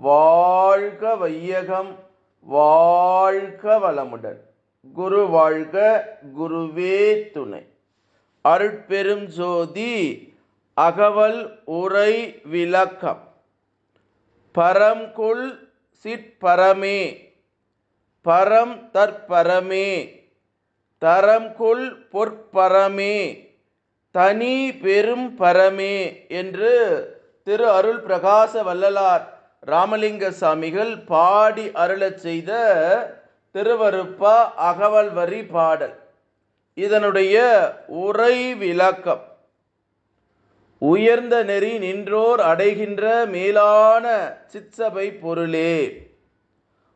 வாழ்க வையகம் வாழ்க வளமுடன். குரு வாழ்க குருவே துணை. அருட்பெரும் ஜோதி அகவல் உரை விளக்கம். பரம்குள் சிற்பரமே பரம் தற்பரமே தரம்குள் பொற்பரமே தனி பெரும் பரமே என்று திரு அருள் பிரகாச வள்ளலார் ராமலிங்க சாமிகள் பாடி அருளச் செய்த திருவருப்பா அகவல் வரி பாடல். இதனுடைய உரை விளக்கம். உயர்ந்த நெறி நின்றோர் அடைகின்ற மேலான சிற்சபை பொருளே.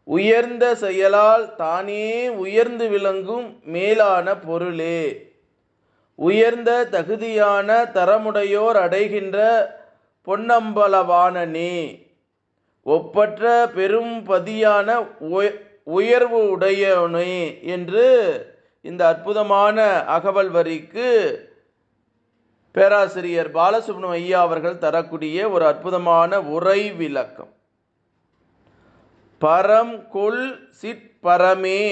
உயர்ந்த செயலால் தானே உயர்ந்து விளங்கும் மேலான பொருளே. உயர்ந்த தகுதியான தரமுடையோர் அடைகின்ற பொன்னம்பலவானனே. ஒப்பற்ற பெரும் பதியான உய- உயர்வு உடையவனே என்று இந்த அற்புதமான அகவல் வரிக்கு பேராசிரியர் பாலசுப்ரமணியம் ஐயா அவர்கள் தரக்கூடிய ஒரு அற்புதமான உரை விளக்கம். பரம் கொள் சிற்பரமே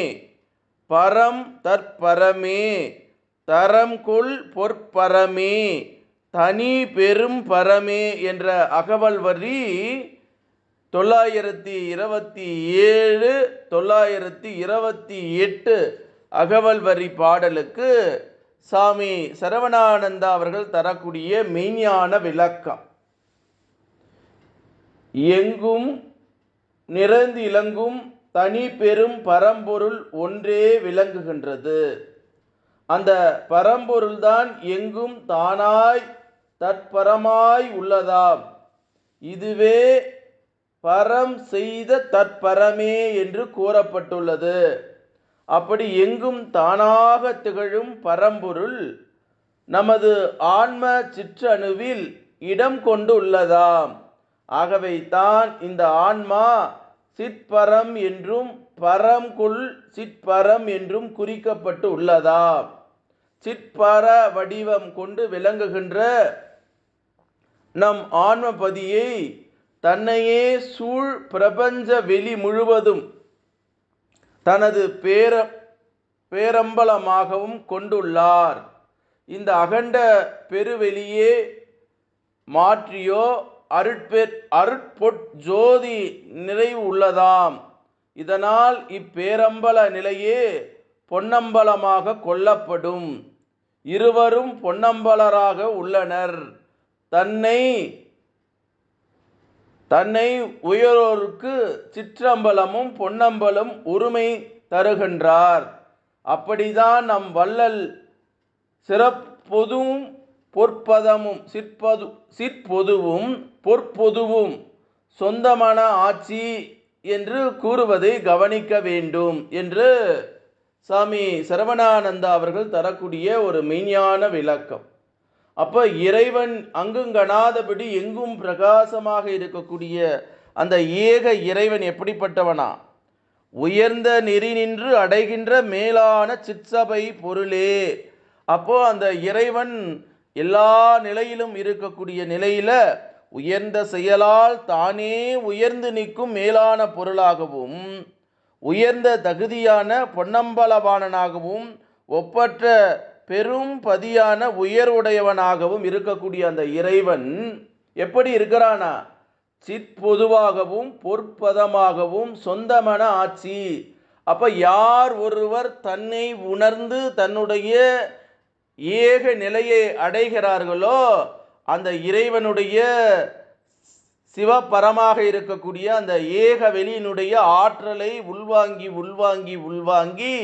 பரம் தற்பரமே தரம் கொல் பொற்பரமே தனி பெரும் பரமே என்ற அகவல் வரி தொள்ளாயிரத்தி இருபத்தி ஏழு தொள்ளாயிரத்தி இருபத்தி எட்டு அகவல் வரி பாடலுக்கு சாமி சரவணானந்தா அவர்கள் தரக்கூடிய மெய்ஞான விளக்கம். எங்கும் நிறைந்து இலங்கும் தனி பெரும் பரம்பொருள் ஒன்றே விளங்குகின்றது. அந்த பரம்பொருள்தான் எங்கும் தானாய் தற்பரமாய் உள்ளதாம். இதுவே பரம் செய்த தற்பரமே என்று கூறப்பட்டுள்ளது. அப்படி எங்கும் தானாக திகழும் பரம்பொருள் நமது ஆன்ம சிற்றணுவில் இடம் கொண்டு உள்ளதாம் ஆகவே தான் இந்த ஆன்மா சிற்பரம் என்றும் பரம்குள் சிற்பரம் என்றும் குறிக்கப்பட்டு உள்ளதாம். சிற்பர வடிவம் கொண்டு விளங்குகின்ற நம் ஆன்மபதியை தன்னையே சூழ் பிரபஞ்ச வெளி முழுவதும் தனது பேர பேரம்பலமாகவும் கொண்டுள்ளார். இந்த அகண்ட பெருவெளியே மாற்றியோ அருட்பெ அருட்பொற் ஜோதி நிறைவு உள்ளதாம் இதனால் இப்பேரம்பல நிலையே பொன்னம்பலமாக கொள்ளப்படும். இருவரும் பொன்னம்பலராக உள்ளனர். தன்னை தன்னை உயரோருக்கு சிற்றம்பலமும் பொன்னம்பலும் உரிமை தருகின்றார். அப்படிதான் நம் வள்ளல் சிறப்பொதுவும் பொற்பதமும் சிற்பது சிற்பொதுவும் பொற்பொதுவும் சொந்தமான ஆட்சி என்று கூறுவதை கவனிக்க வேண்டும் என்று சாமி சரவணானந்தா அவர்கள் தரக்கூடிய ஒரு மெய்ஞான விளக்கம். அப்போ இறைவன் அங்குங்கணாதபடி எங்கும் பிரகாசமாக இருக்கக்கூடிய அந்த ஏக இறைவன் எப்படிப்பட்டவனா? உயர்ந்த நெறி நின்று அடைகின்ற மேலான சிற்சபை பொருளே. அப்போ அந்த இறைவன் எல்லா நிலையிலும் இருக்கக்கூடிய நிலையில உயர்ந்த செயலால் தானே உயர்ந்து நிற்கும் மேலான பொருளாகவும் உயர்ந்த தகுதியான பொன்னம்பலவாணனாகவும் ஒப்பற்ற பெரும் பதியான உயர்வுடையவனாகவும் இருக்கக்கூடிய அந்த இறைவன் எப்படி இருக்கிறானா? சிற்பொதுவாகவும் பொற்பதமாகவும் சொந்தமன ஆட்சி. அப்போ யார் ஒருவர் தன்னை உணர்ந்து தன்னுடைய ஏக நிலையை அடைகிறார்களோ அந்த இறைவனுடைய சிவபரமாக இருக்கக்கூடிய அந்த ஏக வெளியினுடைய ஆற்றலை உள்வாங்கி உள்வாங்கி உள்வாங்கி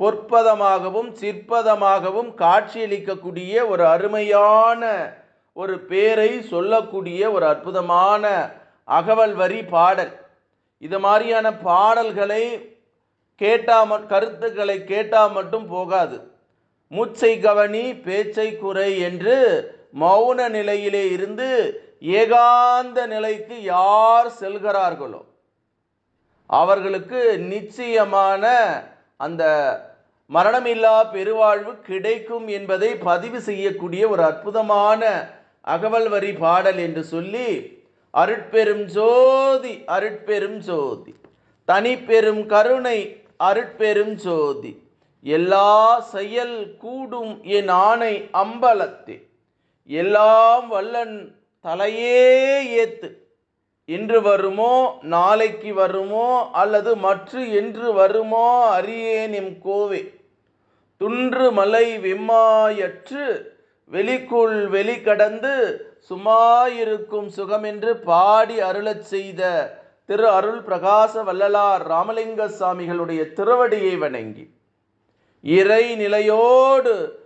பொற்பதமாகவும் சிற்பதமாகவும் காட்சியளிக்கக்கூடிய ஒரு அருமையான ஒரு பேரை சொல்லக்கூடிய ஒரு அற்புதமான அகவல் வரி பாடல். இது மாதிரியான பாடல்களை கேட்டால் கருத்துக்களை கேட்டால் மட்டும் போகாது. மூச்சை கவனி பேச்சை குறை என்று மௌன நிலையிலே இருந்து ஏகாந்த நிலைக்கு யார் செல்கிறார்களோ அவர்களுக்கு நிச்சயமான அந்த மரணமில்லா பெருவாழ்வு கிடைக்கும் என்பதை பதிவு செய்யக்கூடிய ஒரு அற்புதமான அகவல் வரி பாடல் என்று சொல்லி அருட்பெரும் ஜோதி அருட்பெரும் ஜோதி. தனிப்பெரும் கருணை அருட்பெரும் ஜோதி. எல்லா செயல் கூடும் என் ஆணை அம்பலத்தே. எல்லாம் வல்லன் தலையே ஏத்து. இன்று வருமோ நாளைக்கு வருமோ அல்லது மற்ற என்று வருமோ அறியேன் கோவை. கோவே துன்று மலை வெம்மாயற்று வெளிக்குள் வெளிக்கடந்து சுகம் சுகமென்று பாடி அருளச் செய்த திரு அருள் பிரகாச வல்லலார் ராமலிங்க சாமிகளுடைய திருவடியை வணங்கி இறை நிலையோடு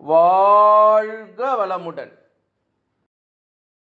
வாழ்க வளமுடன்.